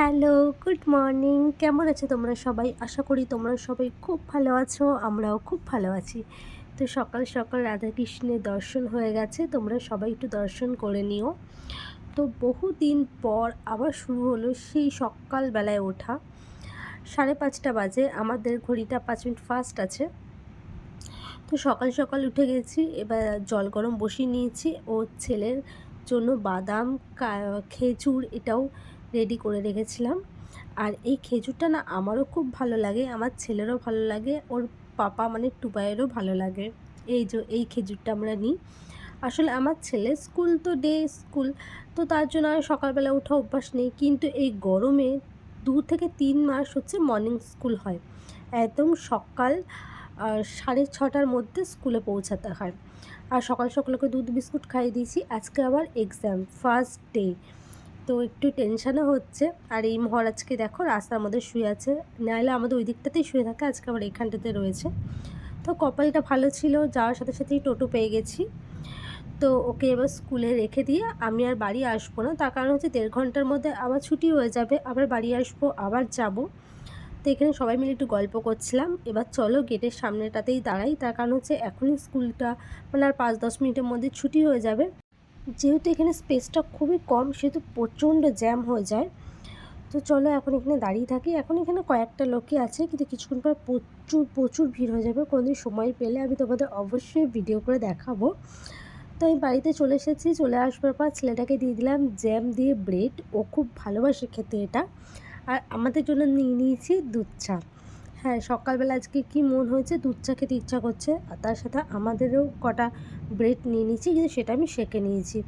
Hello, good morning. কেমন আছো তোমরা সবাই? আশা করি তোমরা সবাই খুব ভালো আছো, আমরাও খুব ভালো আছি। তো সকাল সকাল রাধাকৃষ্ণের দর্শন হয়ে গেছে, তোমরা সবাই একটু দর্শন করে নিও। তো বহুদিন পর আবার শুরু হলো সেই সকালবেলায় ওঠা। সাড়ে পাঁচটা বাজে, আমাদের ঘড়িটা পাঁচ মিনিট ফাস্ট আছে। তো সকাল সকাল উঠে গেছি, এবার জল গরম বসিয়ে নিয়েছি। ও ছেলের জন্য বাদাম খেজুর, এটাও রেডি করে রেখেছিলাম। আর এই খেজুরটা না আমারও খুব ভালো লাগে, আমার ছেলেরও ভালো লাগে, ওর পাপা মানে টুবাইয়েরও ভালো লাগে। এই যে, এই খেজুরটা আমরা নিই। আসলে আমার ছেলে স্কুল তো ডে স্কুল, তো তার জন্য আর সকালবেলা ওঠা অভ্যাস নেই। কিন্তু এই গরমে দু থেকে তিন মাস হচ্ছে মর্নিং স্কুল হয়। একদম সকাল সাড়ে ছটার মধ্যে স্কুলে পৌঁছাতে হয়। আর সকাল সকাল ওকে দুধ, বিস্কুট খাইয়ে দিয়েছি। আজকে আবার এক্সাম ফার্স্ট ডে তো একটু টেনশানও হচ্ছে। আর এই মহারাজকে দেখো রাস্তার মধ্যে শুয়ে আছে। নাহলে আমাদের ওই দিকটাতেই শুয়ে থাকে, আজকে আমার এইখানটাতে রয়েছে। তো কপালটা ভালো ছিল, যাওয়ার সাথে সাথেই টোটো পেয়ে গেছি। তো ওকে এবার স্কুলে রেখে দিয়ে আমি আর বাড়ি আসব না। তার কারণ হচ্ছে দেড় ঘণ্টার মধ্যে আবার ছুটি হয়ে যাবে, আবার বাড়ি আসব, আবার যাব। তো এখানে সবাই মিলে একটু গল্প করছিলাম। এবার চলো গেটের সামনেটাতেই দাঁড়াই। তার কারণ হচ্ছে এখনই স্কুলটা মানে আর পাঁচ দশ মিনিটের মধ্যে ছুটি হয়ে যাবে। যেহেতু এখানে স্পেসটা খুবই কম, সেহেতু প্রচণ্ড জ্যাম হয়ে যায়। তো চলো এখন এখানে দাঁড়িয়ে থাকি। এখন এখানে কয়েকটা লোকই আছে, কিন্তু কিছুক্ষণ পর প্রচুর প্রচুর ভিড় হয়ে যাবে। কোনোদিন সময় পেলে আমি তোমাদের অবশ্যই ভিডিও করে দেখাবো। তো আমি বাড়িতে চলে এসেছি, চলে আসবার পর ছেলেটাকে দিয়ে দিলাম জ্যাম দিয়ে ব্রেড। ও খুব ভালোবাসে খেতে এটা। আর আমাদের জন্য নিয়ে নিয়েছি দুধ চা। হ্যাঁ সকালবেলা আজকে কি মন হয়েছে? দুধ চা খেতে ইচ্ছা করছে। আর তার সাথে আমাদেরও কটা ব্রেড নিয়ে নিয়েছি, কিন্তু সেটা আমি সেঁকে নিয়েছি।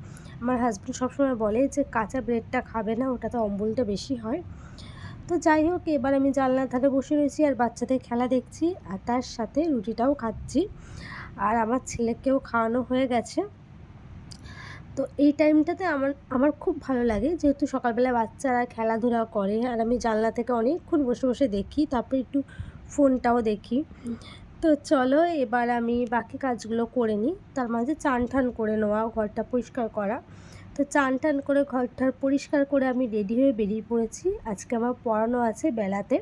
আমার হাজব্যান্ড সবসময় বলে যে, কাঁচা ব্রেডটা খাবে না, ওটাতে অম্বলটা বেশি হয়। তো যাই হোক, এবার আমি জানলার ধারে বসে রয়েছি আর বাচ্চাদের খেলা দেখছি। আর তার সাথে রুটিটাও খাচ্ছি। আর আমার ছেলেকেও খাওয়ানো হয়ে গেছে। তো এই টাইমটাতে আমার আমার খুব ভালো লাগে, যেহেতু সকালবেলা বাচ্চারা খেলাধুলা করে। আর আমি জানলা থেকে অনেকক্ষণ বসে বসে দেখি। তারপরে একটু ফোনটাও দেখি। তো চলো এবার আমি বাকি কাজগুলো করে নিই। তার মাঝে চান টান করে নেওয়া, ঘরটা পরিষ্কার করা। তো চান টান করে ঘরটার পরিষ্কার করে আমি রেডি হয়ে বেরিয়ে পড়েছি। আজকে আমার পড়ানো আছে বেলাতে।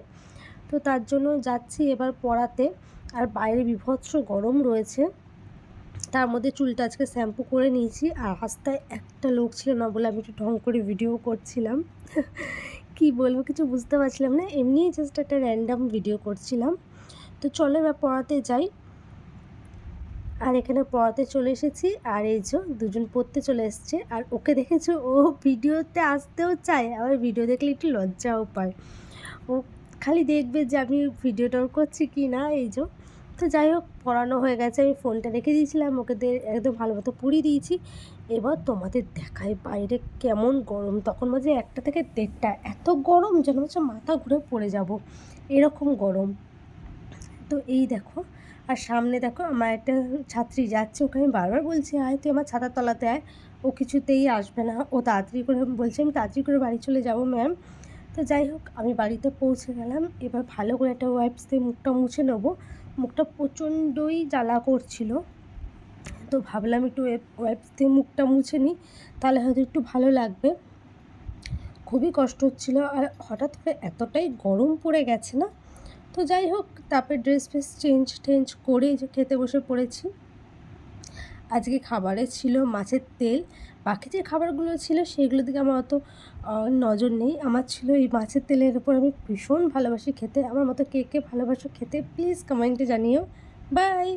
তো তার জন্য যাচ্ছি এবার পড়াতে। আর বাইরে বিভৎস গরম রয়েছে। তার মধ্যে চুলটা আজকে শ্যাম্পু করে নিয়েছি। আর রাস্তায় একটা লোক ছিল না বলে আমি একটু ঢং করে ভিডিও করছিলাম। কি বলব কিছু বুঝতে পারছিলাম না। এমনিই জাস্ট একটা র্যান্ডাম ভিডিও করছিলাম। তো চলো এবার পড়াতে যাই। আর এখানে পড়াতে চলে এসেছি। আর এই যে দুজন পড়তে চলে এসছে। আর ওকে দেখেছ, ও ভিডিওতে আসতেও চায়। আবার ভিডিও দেখলে একটু লজ্জাও পায়। ও খালি দেখবে যে আমি ভিডিওটাও করছি কি না, এই যে। তো যাই হোক, পড়ানো হয়ে গেছে। আমি ফোনটা রেখে দিয়েছিলাম। ওকে একদম ভালো মতো পুড়িয়ে দিয়েছি। এবার তোমাদের দেখায় বাইরে কেমন গরম। তখন মাঝে একটা থেকে দেড়টা। এত গরম যেন হচ্ছে মাথা ঘুরে পড়ে যাব। এরকম গরম। তো এই দেখো, আর সামনে দেখো আমার একটা ছাত্রী যাচ্ছে, ওকে আমি বারবার বলছি, আয়, তুই আমার ছাতার তলাতে আয়। ও কিছুতেই আসবে না। ও তাড়াতাড়ি করে বলছে, আমি তাড়াতাড়ি করে বাড়ি চলে যাব, ম্যাম। তো যাই হোক, আমি বাড়িতে পৌঁছে গেলাম। এবার ভালো করে একটা ওয়াইপস দিয়ে মুখটা মুছে নেব। মুখটা প্রচণ্ডই জ্বালা করছিল। তো ভাবলাম একটু ওয়াইপস দিয়ে মুখটা মুছে নিই, তাহলে হয়তো একটু ভালো লাগবে। খুবই কষ্ট হচ্ছিল, আর হঠাৎ করে এতটাই গরম পড়ে গেছে না? তো যাই হোক, তারপরে ড্রেস ফ্রেস চেঞ্জ টেঞ্জ করে যে খেতে বসে পড়েছি। আজকে খাবারে ছিল মাছের তেল, বাকি যে খাবারগুলো ছিল সেগুলো দিকে আমার অত নজর নেই। আমার ছিল এই মাছের তেলের উপর আমি ভীষণ ভালোবাসি খেতে। আমার মতো কে কে ভালোবাসো খেতে প্লিজ কমেন্টে জানিও। বাই